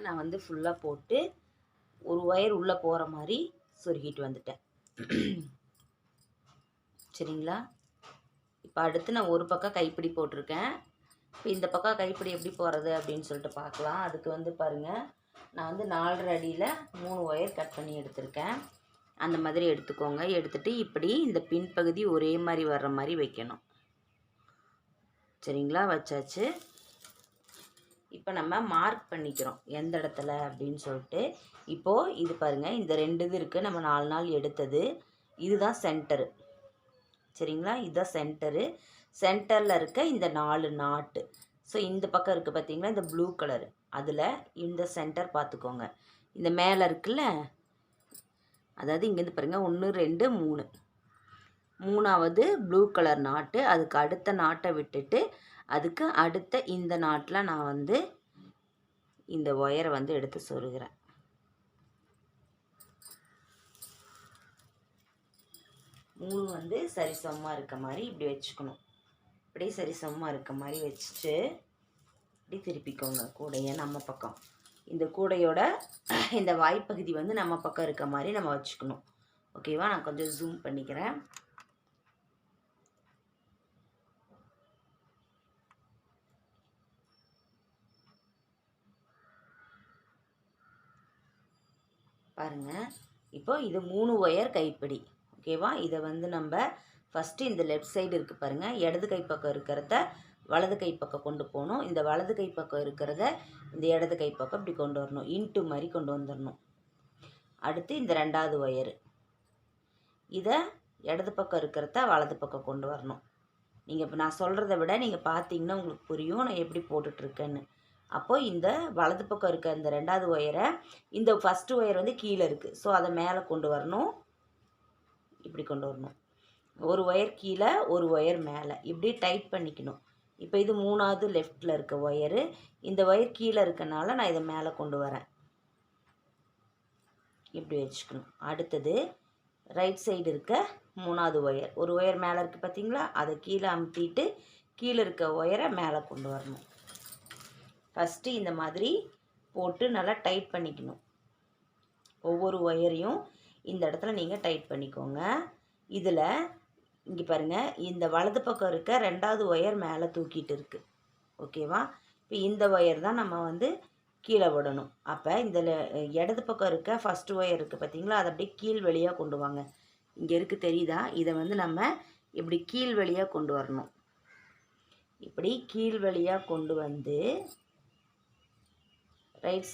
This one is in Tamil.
நான் வந்து ஃபுல்லாக போட்டு ஒரு ஒயர் உள்ளே போகிற மாதிரி சொருகிட்டு வந்துட்டேன். சரிங்களா? இப்போ அடுத்து நான் ஒரு பக்கம் கைப்பிடி போட்டிருக்கேன். இப்போ இந்த பக்கம் கைப்பிடி எப்படி போகிறது அப்படின்னு சொல்லிட்டு பார்க்கலாம். அதுக்கு வந்து பாருங்கள் நான் வந்து நாலரை அடியில் மூணு ஒயர் கட் பண்ணி எடுத்திருக்கேன். அந்த மாதிரி எடுத்துக்கோங்க. எடுத்துகிட்டு இப்படி இந்த பின்பகுதி ஒரே மாதிரி வர்ற மாதிரி வைக்கணும். சரிங்களா? வச்சாச்சு. இப்போ நம்ம மார்க் பண்ணிக்கிறோம். எந்த இடத்துல அப்படின்னு சொல்லிட்டு. இப்போது இது பாருங்கள் இந்த ரெண்டு இது இருக்குது நம்ம நாலு நாள் எடுத்தது. இதுதான் சென்டரு சரிங்களா? இதுதான் சென்டரு சென்டரில் இருக்க இந்த நாலு நாட்டு. ஸோ இந்த பக்கம் இருக்குது பார்த்தீங்களா இந்த ப்ளூ கலரு அதில் இந்த சென்டர் பார்த்துக்கோங்க இந்த மேலே இருக்குல்ல? அதாவது இங்கேருந்து பாருங்கள் ஒன்று ரெண்டு மூணு. மூணாவது ப்ளூ கலர் நாட்டு. அதுக்கு அடுத்த நாட்டை விட்டுட்டு அதுக்கு அடுத்த இந்த நாட்டில் நான் வந்து இந்த ஒயரை வந்து எடுத்து சொருகிறேன். மூணு வந்து சரிசமமாக இருக்க மாதிரி இப்படி வச்சுக்கணும். இப்படி சரிசமமாக இருக்க மாதிரி வச்சுட்டு இப்படி திருப்பிக்கோங்க கூடையை நம்ம பக்கம். இந்த கூடையோட இந்த வாய்ப்பகுதி வந்து நம்ம பக்கம் இருக்க மாதிரி நம்ம வச்சுக்கணும். ஓகேவா? நான் கொஞ்சம் ஜூம் பண்ணிக்கிறேன். பாருங்கள் இப்போ இது மூணு ஒயர் கைப்பிடி. ஓகேவா இதை வந்து நம்ம ஃபஸ்ட்டு இந்த லெஃப்ட் சைடு இருக்குது பாருங்கள் இடது கை பக்கம் இருக்கிறத வலது கை பக்கம் கொண்டு போகணும். இந்த வலது கை பக்கம் இருக்கிறத இந்த இடது கை பக்கம் இப்படி கொண்டு வரணும். இன்ட்டு மாதிரி கொண்டு வந்துடணும் அடுத்து இந்த ரெண்டாவது ஒயரு இதை இடது பக்கம் இருக்கிறத வலது பக்கம் கொண்டு வரணும். நீங்கள் இப்போ நான் சொல்கிறத விட நீங்கள் பார்த்தீங்கன்னா உங்களுக்கு புரியும். நான் எப்படி போட்டுட்ருக்கேன்னு அப்போது இந்த வலது பக்கம் இருக்க இந்த ரெண்டாவது ஒயரை இந்த ஃபஸ்ட்டு ஒயர் வந்து கீழே இருக்குது ஸோ அதை மேலே கொண்டு வரணும். இப்படி கொண்டு வரணும். ஒரு ஒயர் கீழே ஒரு ஒயர் மேலே. இப்படி டைட் பண்ணிக்கணும். இப்போ இது மூணாவது லெஃப்டில் இருக்க ஒயரு இந்த ஒயர் கீழே இருக்கனால நான் இதை மேலே கொண்டு வரேன். இப்படி வச்சுக்கணும். அடுத்தது ரைட் சைடு இருக்க மூணாவது ஒயர் ஒரு ஒயர் மேலே இருக்குது பார்த்தீங்களா அதை கீழே அமுத்திட்டு கீழே இருக்க ஒயரை மேலே கொண்டு வரணும். ஃபஸ்ட்டு இந்த மாதிரி போட்டு நல்லா டைட் பண்ணிக்கணும். ஒவ்வொரு ஒயரையும் இந்த இடத்துல நீங்கள் டைட் பண்ணிக்கோங்க. இதில் இங்கே பாருங்கள் இந்த வலது பக்கம் இருக்க ரெண்டாவது ஒயர் மேலே தூக்கிட்டு இருக்குது ஓகேவா? இப்போ இந்த ஒயர் தான் நம்ம வந்து கீழே விடணும். அப்போ இந்த இடது பக்கம் இருக்க ஃபஸ்ட்டு ஒயர் இருக்குது பார்த்தீங்களா அதை அப்படியே கீழ் வழியாக கொண்டு வாங்க. இங்கே இருக்குது தெரியுதா? இதை வந்து நம்ம இப்படி கீழ் வழியாக கொண்டு வரணும். இப்படி கீழ் வழியாக கொண்டு வந்து ரைட்